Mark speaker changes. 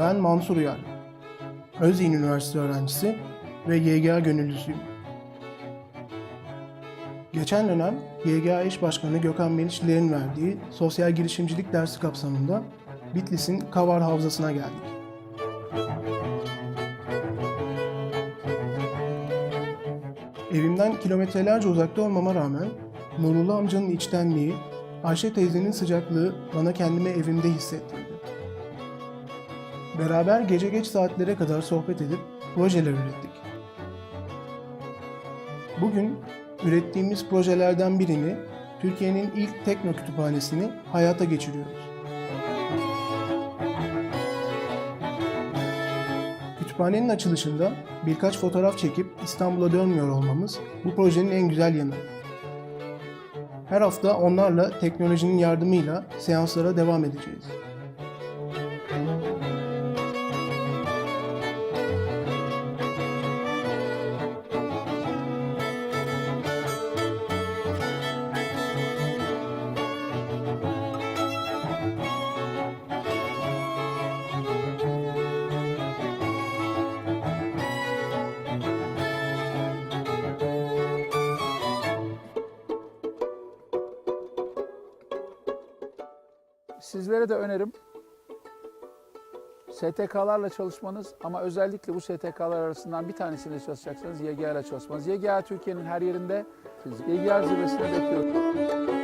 Speaker 1: Ben Mansur Uyar. Özyeğin Üniversitesi öğrencisi ve YGA gönüllüsüyüm. Geçen dönem YGA eş başkanı Gökhan Meriçliler'in verdiği sosyal girişimcilik dersi kapsamında Bitlis'in Kavar Havzası'na geldik. Evimden kilometrelerce uzakta olmama rağmen Nurullah amcanın içtenliği, Ayşe teyzenin sıcaklığı bana kendimi evimde hissettirdi. Beraber gece geç saatlere kadar sohbet edip projeler ürettik. Bugün ürettiğimiz projelerden birini Türkiye'nin ilk tekno kütüphanesini hayata geçiriyoruz. Kütüphanenin açılışında birkaç fotoğraf çekip İstanbul'a dönmüyor olmamız bu projenin en güzel yanı. Her hafta onlarla teknolojinin yardımıyla seanslara devam edeceğiz.
Speaker 2: Sizlere de önerim STK'larla çalışmanız ama özellikle bu STK'lar arasından bir tanesiyle çalışacaksanız YGA ile çalışmanız. YGA Türkiye'nin her yerinde. YGA zirvesine bekliyorum.